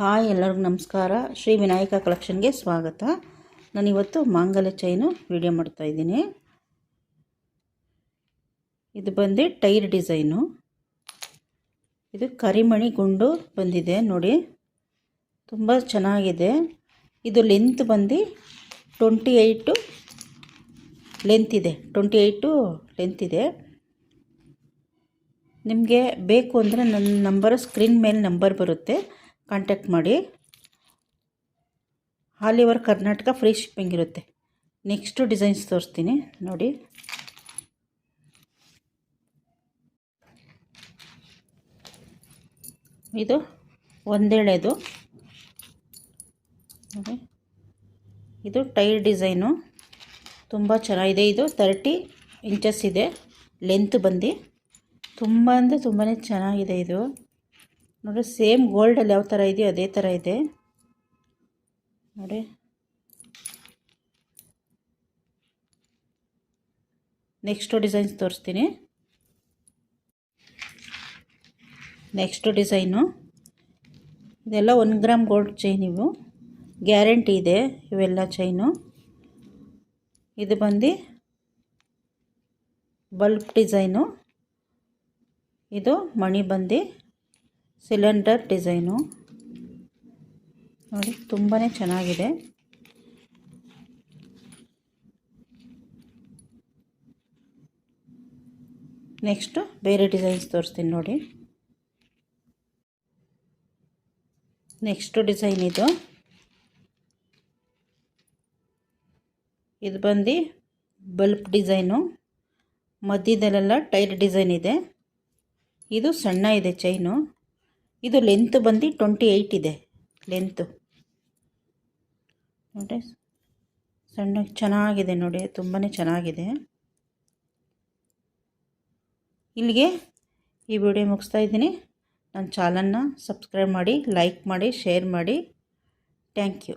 Hi ಎಲ್ಲರಿಗೂ ನಮಸ್ಕಾರ. ಶ್ರೀ ವಿನಾಯಕ ಕಲೆಕ್ಷನ್ಗೆ ಸ್ವಾಗತ. ನಾನಿವತ್ತು ಮಾಂಗಲ್ಯ ಚೈನು ವಿಡಿಯೋ ಮಾಡ್ತಾ ಇದ್ದೀನಿ. ಇದು ಬಂದು ಟೈರ್ ಡಿಸೈನು. ಇದು ಕರಿಮಣಿ ಗುಂಡು ಬಂದಿದೆ, ನೋಡಿ. ತುಂಬ ಚೆನ್ನಾಗಿದೆ. ಇದು ಲೆಂತ್ ಬಂದು ಟ್ವೆಂಟಿ ಏಯ್ಟು ಲೆಂತ್ ಇದೆ. ಟ್ವೆಂಟಿ ಏಯ್ಟು ಲೆಂತ್ ಇದೆ. ನಿಮಗೆ ಬೇಕು ಅಂದರೆ ನನ್ನ ನಂಬರ್ ಸ್ಕ್ರೀನ್ ಮೇಲೆ ನಂಬರ್ ಬರುತ್ತೆ. ಕಾಂಟ್ಯಾಕ್ಟ್ ಮಾಡಿ. All over Karnataka free shipping ಇರುತ್ತೆ. ನೆಕ್ಸ್ಟು ಡಿಸೈನ್ಸ್ ತೋರಿಸ್ತೀನಿ. ನೋಡಿ. ಇದು ಒಂದೇಳೆದು. ನೋಡಿ. ಇದು ಟೈರ್ ಡಿಸೈನು. ತುಂಬ ಚೆನ್ನಾಗಿದೆ. ಇದು ತರ್ಟಿ ಇಂಚಸ್ ಇದೆ. ಲೆಂತ್ ಬಂದು. ತುಂಬ ಅಂದರೆ ತುಂಬಾ ಚೆನ್ನಾಗಿದೆ ಇದು. ನೋಡಿ ಸೇಮ್ ಗೋಲ್ಡಲ್ಲಿ ಯಾವ ಥರ ಇದೆಯೋ ಅದೇ ಥರ ಇದೆ. ನೋಡಿ ನೆಕ್ಸ್ಟು ಡಿಸೈನ್ಸ್ ತೋರಿಸ್ತೀನಿ. ನೆಕ್ಸ್ಟು ಡಿಸೈನು ಇದೆಲ್ಲ ಒನ್ ಗ್ರಾಮ್ ಗೋಲ್ಡ್ ಚೈನ್ ಇವು. ಗ್ಯಾರಂಟಿ ಇದೆ ಇವೆಲ್ಲ ಚೈನು ಇದು ಬಂದು ಬಲ್ಬ್ ಡಿಸೈನು ಇದು ಮಣಿ ಬಂದು ಸಿಲಿಂಡರ್ ಡಿಸೈನು. ನೋಡಿ ತುಂಬಾ ಚೆನ್ನಾಗಿದೆ. ನೆಕ್ಸ್ಟು ಬೇರೆ ಡಿಸೈನ್ಸ್ ತೋರಿಸ್ತೀನಿ ನೋಡಿ. ನೆಕ್ಸ್ಟು ಡಿಸೈನ್ ಇದು. ಇದು ಬಂದು ಬಲ್ಪ್ ಡಿಸೈನು. ಮಧ್ಯದಲ್ಲೆಲ್ಲ ಟೈರ್ ಡಿಸೈನ್ ಇದೆ. ಇದು ಸಣ್ಣ ಇದೆ, ಚೈನು. ಇದು ಲೆಂತ್ ಬಂದು ಟ್ವೆಂಟಿ ಏಯ್ಟ್ ಇದೆ. ಲೆಂತು ನೋಡಿ ಸಣ್ಣ ಚೆನ್ನಾಗಿದೆ ನೋಡಿ ತುಂಬಾ ಚೆನ್ನಾಗಿದೆ. ಇಲ್ಲಿಗೆ ಈ ವಿಡಿಯೋ ಮುಗಿಸ್ತಾ ಇದ್ದೀನಿ. ನನ್ನ ಚಾನಲ್ನ ಸಬ್ಸ್ಕ್ರೈಬ್ ಮಾಡಿ ಲೈಕ್ ಮಾಡಿ ಶೇರ್ ಮಾಡಿ. Thank you